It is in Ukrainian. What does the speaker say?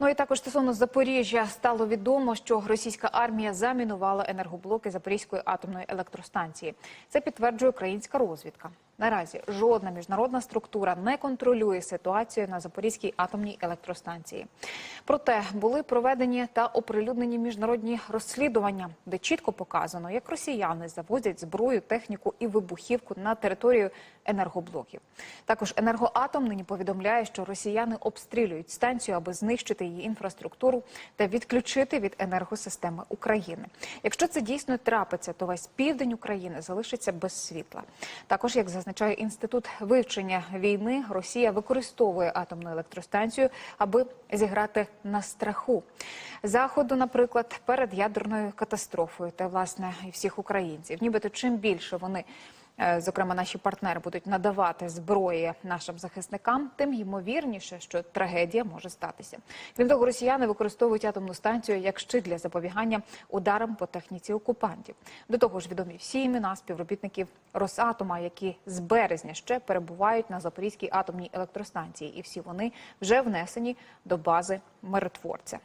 Ну і також стосовно Запоріжжя стало відомо, що російська армія замінувала енергоблоки Запорізької атомної електростанції. Це підтверджує українська розвідка. Наразі жодна міжнародна структура не контролює ситуацію на Запорізькій атомній електростанції. Проте були проведені та оприлюднені міжнародні розслідування, де чітко показано, як росіяни завозять зброю, техніку і вибухівку на територію енергоблоків. Також енергоатом нині повідомляє, що росіяни обстрілюють станцію, аби знищити її інфраструктуру та відключити від енергосистеми України. Якщо це дійсно трапиться, то весь південь України залишиться без світла. Також, як зазначає інститут вивчення війни, Росія використовує атомну електростанцію, аби зіграти на страху заходу, наприклад, перед ядерною катастрофою та власне і всіх українців. Нібито чим більше вони. Е, Зокрема, наші партнери будуть надавати зброї нашим захисникам, тим ймовірніше, що трагедія може статися. Крім того, росіяни використовують атомну станцію як щит для запобігання ударам по техніці окупантів. До того ж, відомі всі імена співробітників Росатома, які з березня ще перебувають на Запорізькій атомній електростанції, і всі вони вже внесені до бази миротворця.